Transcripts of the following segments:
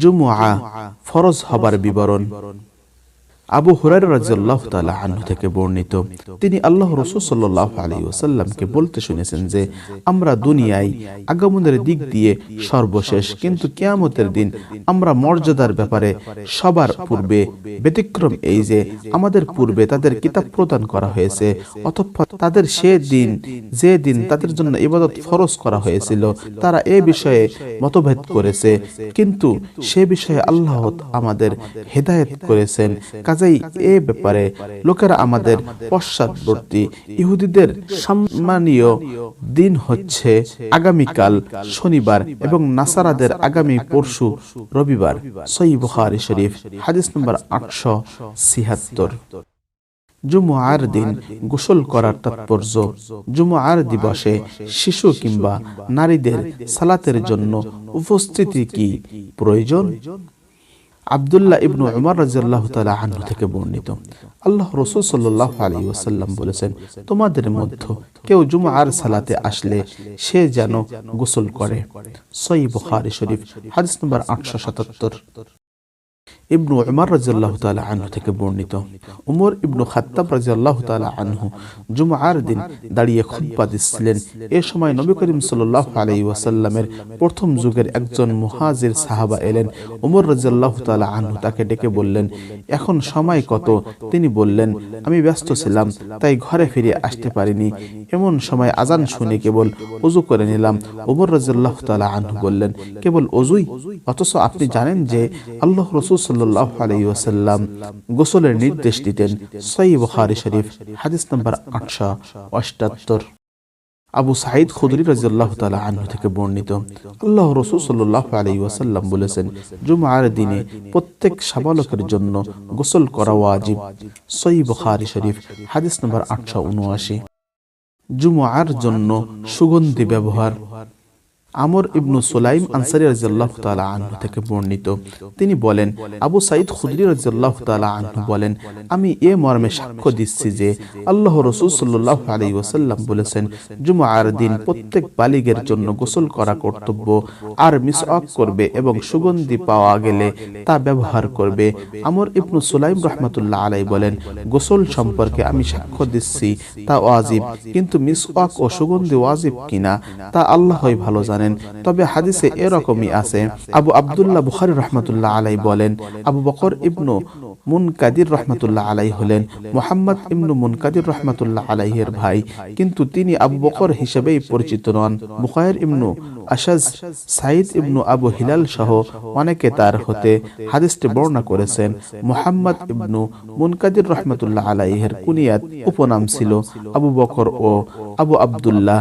জুমুআ ফরজ হবার বিবরণ। আবু হুরাইরা রাদিয়াল্লাহু তাআলা আনহু থেকে বর্ণিত। তিনি আল্লাহ রাসূল সাল্লাল্লাহু আলাইহি ওয়াসাল্লামকে বলতে শুনেছেন যে, আমরা দুনিয়ায় আগমনের দিক দিয়ে সর্বশেষ, কিন্তু কিয়ামতের দিন আমরা মর্যাদার ব্যাপারে সবার পূর্বে ব্যতিক্রম এই যে, আমাদের পূর্বে তাদের কিতাব প্রদান করা হয়েছে অতঃপর তাদের সে দিন, যে দিন তাদের জন্য ইবাদত ফরজ করা হয়েছিল, তারা এ বিষয়ে মতভেদ করেছে, কিন্তু সে বিষয়ে আল্লাহ আমাদের হেদায়েত করেছেন। কাজেই এ ব্যাপারে লোকেরা আমাদের পশ্চাৎবর্তী ইহুদিদের সম্মানীয় দিন হচ্ছে আগামীকাল শনিবার এবং নাসারাদের আগামী পরশু রবিবার। সই বুখারি শরীফ, হাদিস নম্বর আটশো ছিয়াত্তর। জুমুয়ার দিন গোসল করার তাৎপর্য। জুমুয়ার দিবসে শিশু কিংবা নারীদের সালাতের জন্য উপস্থিতি কি প্রয়োজন? আবদুল্লাহ ইবনু উমর রাজিয়াল্লাহ তালা আনহু থেকে বর্ণিত। আল্লাহ রসুল সাল্লাহ আলী ওসাল্লাম বলেছেন, তোমাদের মধ্যে কেউ জুমার সালাতে আসলে সে যেন গোসল করে। সই বুখারি শরীফ, হাদিস নম্বর আটশো সাতাত্তর। ইবনু উমর রাজিয়াল্লাহ তালা আনহু থেকে বর্ণিত। উমর ইবনু খাত্তাব রাজিয়াল্লাহ তালা আনহু জুমআর দিন দাঁড়িয়ে খুতবা দিচ্ছিলেন। এ সময় নবী করিম সাল্লাহ আলাই ওয়াসাল্লামের প্রথম যুগের একজন মুহাজির সাহাবা এলেন। উমর রাজিয়াল্লাহ তালা আনহু তাকে ডেকে বললেন, এখন সময় কত? তিনি বললেন, আমি ব্যস্ত ছিলাম, তাই ঘরে ফিরে আসতে পারিনি। এমন সময় আজান শুনে কেবল অজু করে নিলাম। উমর রাজিয়াল্লাহ তালা আনহু বললেন, কেবল অজুই অথচ আপনি জানেন যে আল্লাহ রসুল সাল্লাহ আলাই ওয়াসাল্লাম গোসলের নির্দেশ দিতেন সই বুখারি শরীফ, হাদিস নম্বর আটশো অষ্টাত্তর। আবু সাইদ খুদরি রাজিয়াল্লাহ তালা আনহু থেকে বর্ণিত, আল্লাহ রসুল সাল্লাহ আলাই ওয়াসাল্লাম বলেছেন, জুমার দিনে প্রত্যেক সাবালকের জন্য গোসল করা ওয়াজিব। সই বুখারি শরীফ, হাদিস নম্বর আটশো উনআশি। জুমার জন্য সুগন্ধি ব্যবহার। আমর ইবনু সুলাইম আনসারি রাজিয়াল্লাহ তালা আনহু থেকে বর্ণিত। তিনি বলেন, আবু সাইদ খুদরি রাজিয়াল্লাহ তালা আনহু বলেন, আমি এ মর্মে সাক্ষ্য দিচ্ছি যে আল্লাহ রসুল সাল্লাহ আলী ওসাল্লাম বলেছেন জুমার দিন প্রত্যেক বালিগের জন্য গোসল করা কর্তব্য। আর মিসওয়াক করবে এবং সুগন্ধি পাওয়া গেলে তা ব্যবহার করবে। আমর ইবনু সুলাইম রহমতুল্লাহ আলাই বলেন, গোসল সম্পর্কে আমি সাক্ষ্য দিচ্ছি, তা ওয়াজিব। কিন্তু মিস মিসওয়াক ও সুগন্ধি ওয়াজিব কিনা, তা আল্লাহই ভালো জানেন জানেন, তবে হাদিসে এরকমই আছে। আবু আবদুল্লাহ বুখারি রহমতুল্লাহ আলাই বলেন, আবু বকর ইবনু মুনকাদির রহমতুল্লাহ আলাই হলেন, মোহাম্মদ ইবনু মুনকাদির রহমতুল্লাহ আলাইহের ভাই, কিন্তু তিনি আবু বকর হিসেবেই পরিচিত নন। মুখায়ের ইবনু আশাজ সাইদ ইবনু আবু হিলাল সহ অনেকে তার হতে হাদিসটি বর্ণনা করেছেন, মোহাম্মদ ইবনু মুনকাদির রহমতুল্লাহ আলাইহের কুনিয়াত উপনাম ছিল আবু বকর ও আবু আবদুল্লাহ।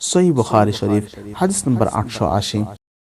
সই বুখারি শরীফ হাদিস নম্বর আটশো আশি।